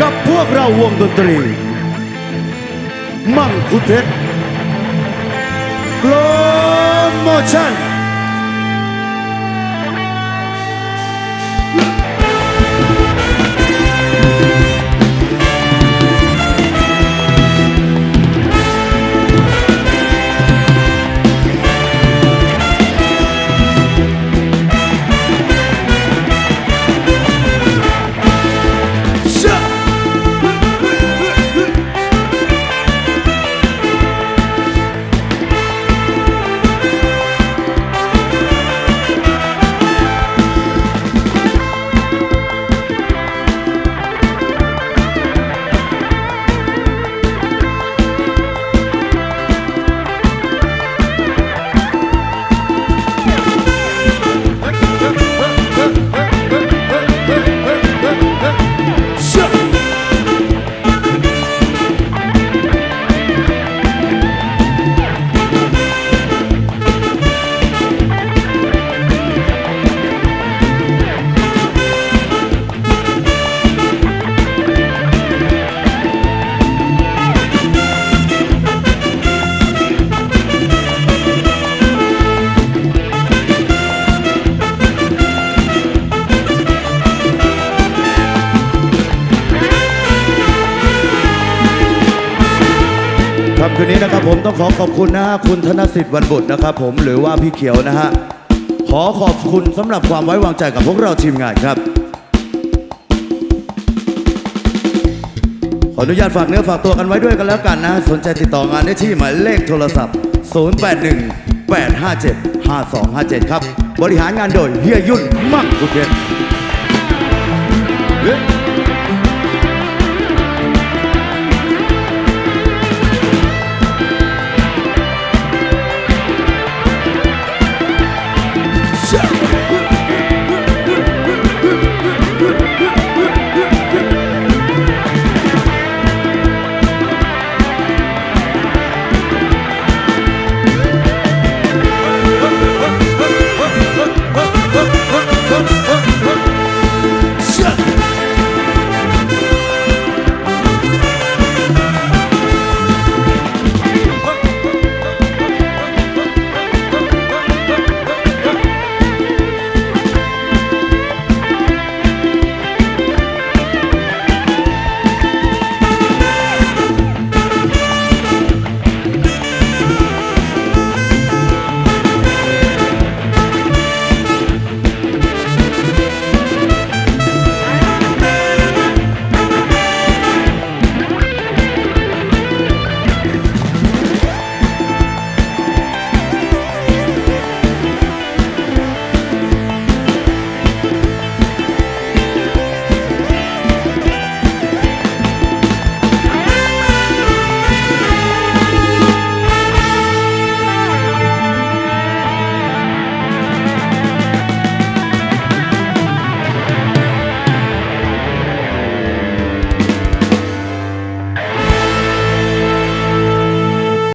กับพวกเราวงดนตรี มั่งคุเทศโปรโมชั่น คืนนี้นะครับผมต้องขอขอบคุณนะฮะคุณธนสิทธิ์วันบุตรนะครับผมหรือว่าพี่เขียวนะฮะขอขอบคุณสำหรับความไว้วางใจกับพวกเราทีมงานครับ ขออนุญาตฝากเนื้อฝากตัวกันไว้ด้วยกันแล้วกันนะ สนใจติดต่องานได้ที่หมายเลขโทรศัพท์ 081 857 5257 ครับ บริหารงานโดยเฮียยุ่นมั่งกุเทศ